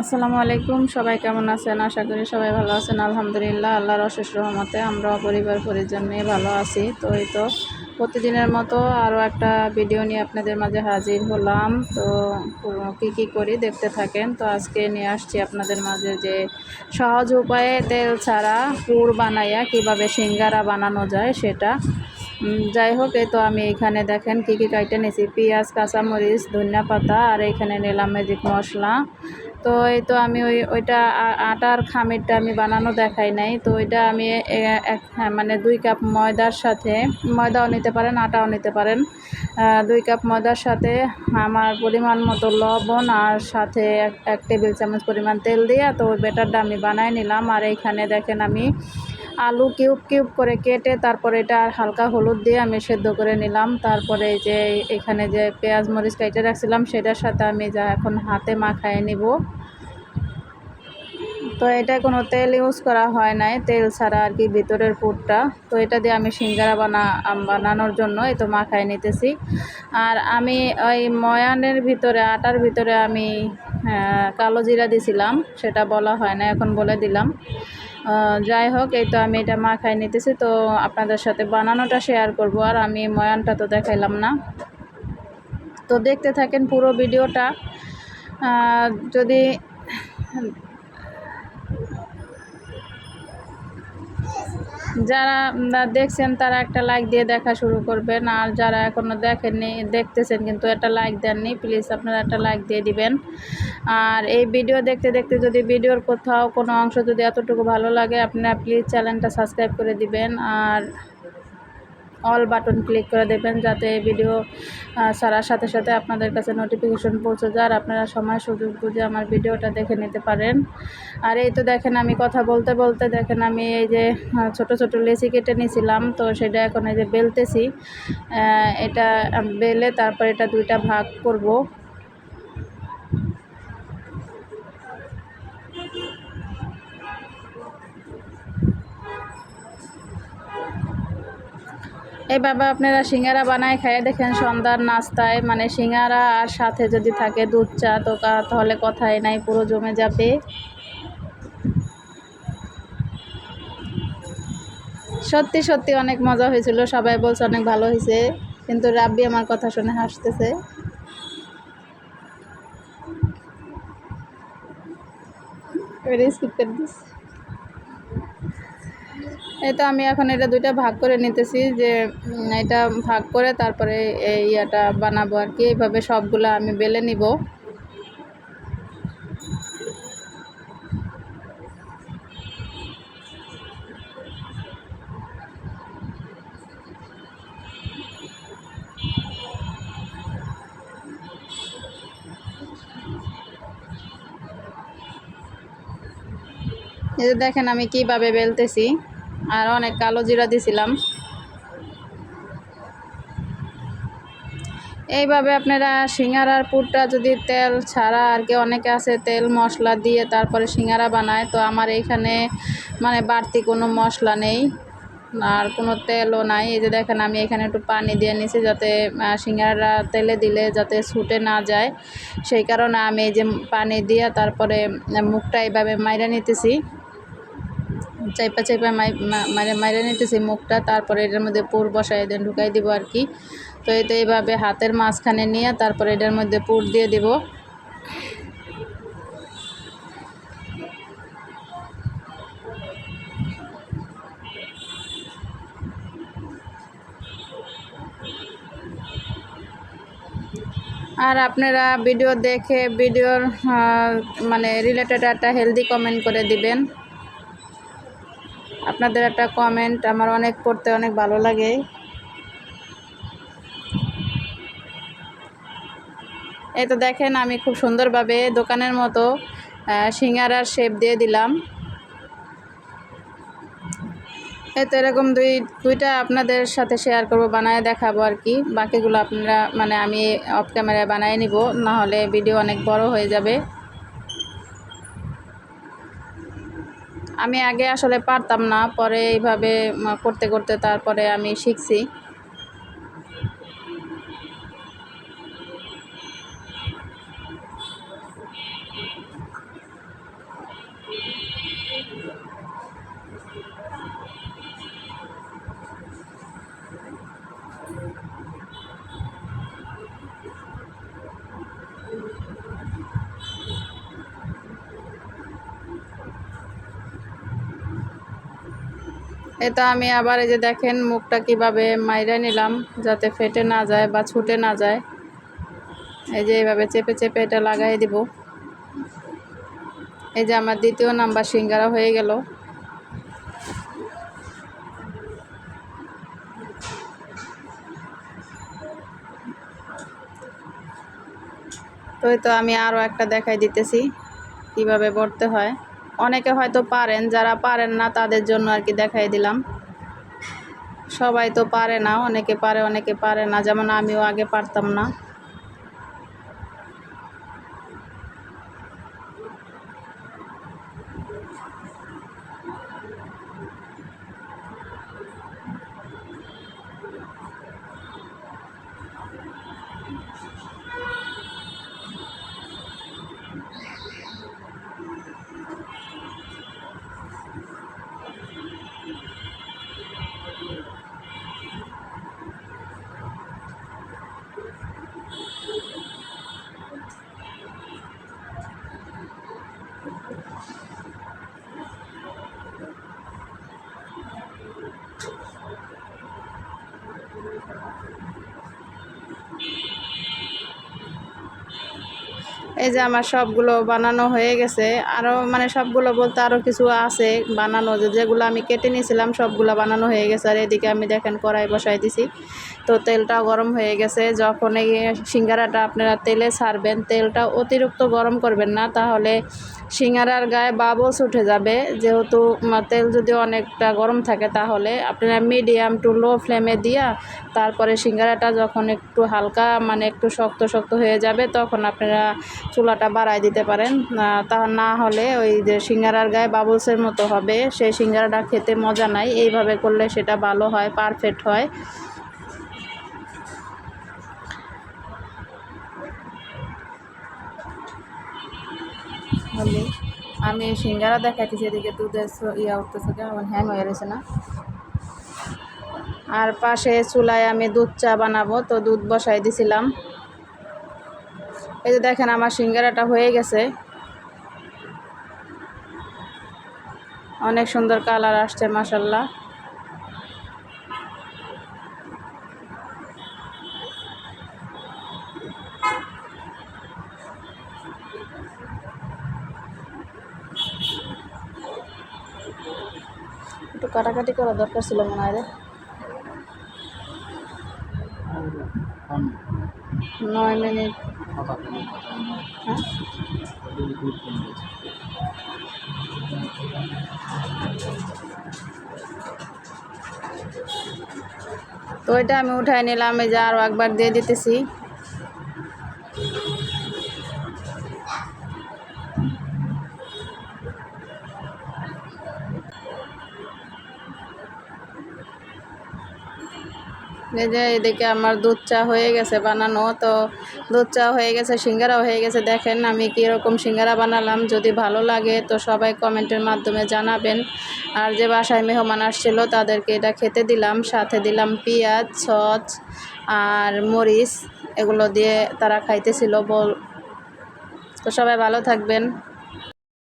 আসসালামু আলাইকুম, সবাই কেমন আছেন? আশা করি সবাই ভালো আছেন। আলহামদুলিল্লাহ, আল্লাহর অশেষ রহমতে আমরা পরিবার পরিজন নিয়ে ভালো আছি। তো এই তো প্রতিদিনের মতো আরও একটা ভিডিও নিয়ে আপনাদের মাঝে হাজির হলাম। তো কী কী করি দেখতে থাকেন। তো আজকে নিয়ে আসছি আপনাদের মাঝে যে সহজ উপায়ে তেল ছাড়া পুর বানাইয়া কীভাবে সিঙ্গারা বানানো যায় সেটা। যাই হোক, এই তো আমি এখানে দেখেন কী কী কাইটে নিয়েছি পেঁয়াজ, কাঁচামরিচ, ধনিয়া পাতা, আর এখানে নিলাম ম্যাজিক মশলা। তো এই তো আমি ওই ওইটা আটার খামিরটা আমি বানানো দেখাই নাই। তো ওইটা আমি এক হ্যাঁ, মানে দুই কাপ ময়দার সাথে ময়দাও নিতে পারেন আটাও নিতে পারেন। দুই কাপ ময়দার সাথে আমার পরিমাণ মতো লবণ আর সাথে এক টেবিল চামচ পরিমাণ তেল দিয়ে তো ওই ব্যাটারটা আমি বানাই নিলাম। আর এইখানে দেখেন আমি আলু কিউব কিউব করে কেটে তারপরে এটা হালকা হলুদ দিয়ে আমি সেদ্ধ করে নিলাম। তারপরে যে এখানে যে পেঁয়াজ মরিচ কেটে রাখছিলাম, সেটার সাথে আমি যা এখন হাতে মাখায় নিব। তো এটা কোনো তেল ইউজ করা হয় নাই, তেল ছাড়া আর কি ভিতরের পুরটা। তো এটা দিয়ে আমি সিঙ্গারা বানা বানানোর জন্য এই তো মাখায় নিতেছি। আর আমি ওই ময়ানের ভিতরে, আটার ভিতরে আমি কালো জিরা দিছিলাম, সেটা বলা হয় না, এখন বলে দিলাম। যাই হোক, এই তো আমি এটা মাখাই নিতেছি। তো আপনাদের সাথে বানানোটা শেয়ার করব। আর আমি ময়ানটা তো দেখাইলাম না। তো দেখতে থাকেন পুরো ভিডিওটা। যদি যারা দেখছেন, তারা একটা লাইক দিয়ে দেখা শুরু করবেন। আর যারা এখনও দেখেননি, দেখতেছেন কিন্তু একটা লাইক দেননি প্লিজ আপনারা একটা লাইক দিয়ে দিবেন। আর এই ভিডিও দেখতে দেখতে যদি ভিডিওর কোথাও কোনো অংশ যদি এতটুকু ভালো লাগে আপনারা প্লিজ চ্যানেলটা সাবস্ক্রাইব করে দিবেন। আর অল বাটন ক্লিক করে দেবেন যাতে ভিডিও ছাড়ার সাথে সাথে আপনাদের কাছে নোটিফিকেশন পৌঁছে যায় আর আপনারা সময় সুযোগ বুঝে আমার ভিডিওটা দেখে নিতে পারেন। আর এই তো দেখেন আমি কথা বলতে বলতে দেখেন আমি এই যে ছোট ছোট লেচি কেটে নিয়েছিলাম, তো সেটা এখন এই যে বেলতেছি। এটা বেলে তারপর এটা দুইটা ভাগ করব। এইভাবে আপনারা সিঙ্গারা বানায় খাইয়ে দেখেন সন্ধ্যার নাস্তায় মানে সিঙ্গারা আর সাথে যদি থাকে দুধ চা, তো তাহলে কথাই নাই, পুরো জমে যাবে। সত্যি সত্যি অনেক মজা হয়েছিল, সবাই বলছে অনেক ভালো হয়েছে, কিন্তু রাব্বি আমার কথা শুনে হাসতেছে। স্কিপ করে দিস। তো আমি এখন এটা দুইটা ভাগ করে নিতেছি যে এটা ভাগ করে তারপরে এই ইয়াটা বানাবো আর কি। এইভাবে সবগুলো আমি বেলে নিব। দেখেন আমি কীভাবে বেলতেছি। আর অনেক কালো জিরা দিছিলাম। এইভাবে আপনারা সিঙ্গারার পুরটা যদি তেল ছাড়া আর কি অনেকে আছে তেল মশলা দিয়ে তারপরে সিঙ্গারা বানায়, তো আমার এইখানে মানে বাড়তি কোনো মশলা নেই আর কোনো তেলও নাই। এই যে দেখেন আমি এখানে একটু পানি দিয়ে নিছি যাতে সিঙ্গারা তেলে দিলে যাতে ছুটে না যায়। সেই কারণে আমি এই যে পানি দিয়ে তারপরে মুখটা এইভাবে মাইরে নিতেছি। চাইপা চাইপা মারে মাইরে নিতেছি মুখটা, তারপরে এটার মধ্যে পুর বসাই দিয়ে ঢুকাই দিব আর কি। তো এই তো এইভাবে হাতের মাঝখানে নিয়ে তারপরে এটার মধ্যে পুর দিয়ে দিব। আর আপনারা ভিডিও দেখে, ভিডিওর মানে রিলেটেড একটা হেলদি কমেন্ট করে দিবেন। আপনাদের একটা কমেন্ট আমার অনেক পড়তে অনেক ভালো লাগে। এই তো দেখেন, আমি খুব সুন্দরভাবে দোকানের মতো সিঙ্গারার শেপ দিয়ে দিলাম। এই তো এরকম দুই, দুইটা আপনাদের সাথে শেয়ার করব, বানায় দেখাবো আর কি। বাকিগুলো আপনারা মানে আমি অফ ক্যামেরায় বানিয়ে নিব, না হলে ভিডিও অনেক বড় হয়ে যাবে। আমি আগে আসলে পারতাম না পরে এইভাবে করতে করতে তারপরে আমি শিখছি। এটা আমি আবার এই যে দেখেন, মুখটা কীভাবে মাইরা নিলাম যাতে ফেটে না যায় বা ছুটে না যায়। এই যে এইভাবে চেপে চেপে এটা লাগাই দিব। এই যে আমার দ্বিতীয় নাম্বার সিঙ্গারা হয়ে গেল। তো আমি আরও একটা দেখাই দিতেছি, কীভাবে পড়তে হয়। অনেকে হয়তো পারেন, যারা পারেন না তাদের জন্য আর কি দেখাই দিলাম। সবাই তো পারে না, অনেকে পারে অনেকে পারে না। যেমন আমিও আগে পারতাম না। এই যে আমার সবগুলো বানানো হয়ে গেছে। আরও মানে সবগুলো বলতে আরও কিছু আছে বানানো যেগুলো আমি কেটে নিয়েছিলাম সবগুলো বানানো হয়ে গেছে। আর এদিকে আমি দেখেন কড়াই বসাই দিছি। তো তেলটা গরম হয়ে গেছে। যখন এই সিঙ্গারাটা আপনারা তেলে ছাড়বেন, তেলটা অতিরিক্ত গরম করবেন না, তাহলে সিঙ্গারার গায়ে বাবলস উঠে যাবে। যেহেতু তেল যদি অনেকটা গরম থাকে, তাহলে আপনারা মিডিয়াম টু লো ফ্লেমে দিয়া তারপরে সিঙ্গারাটা যখন একটু হালকা মানে একটু শক্ত শক্ত হয়ে যাবে, তখন আপনারা চুলাটা বাড়াই দিতে পারেন। তা না হলে ওই যে সিঙ্গারার গায়ে বাবলসের মতো হবে। সেই সিঙ্গারাটা খেতে মজা নাই। এইভাবে করলে সেটা ভালো হয় পারফেক্ট হয়। হলে আমি সিঙ্গারা দেখাইতেছি এদিকে দুধের ইয়া উঠতেছে কেমন, হ্যাং হয়ে গেছে না? আর পাশে চুলায় আমি দুধ চা বানাবো, তো দুধ বসাই দিছিলাম। এই যে দেখেন, আমার সিঙ্গারাটা হয়ে গেছে। অনেক সুন্দর কালার আসছে মাসাল্লাহ কাটাকাটি করা দরকার ছিল মনে হয় রে। নয় মিনিট। হ্যাঁ? তো এটা আমি উঠাই নিলাম, এই যে আরও একবার দিয়ে দিতেছি। এই যে এদিকে আমার দুধ চা হয়ে গেছে বানানো, তো দুধ চা হয়ে গেছে, সিঙ্গারাও হয়ে গেছে, দেখেন আমি কীরকম সিঙ্গারা বানালাম, যদি ভালো লাগে তো সবাই কমেন্টের মাধ্যমে জানাবেন। আর যে বাসায় মেহমান আসছিল, তাদেরকে এটা খেতে দিলাম, সাথে দিলাম পেঁয়াজ সচ আর মরিচ, এগুলো দিয়ে তারা খাইতেছিল বল। তো সবাই ভালো থাকবেন।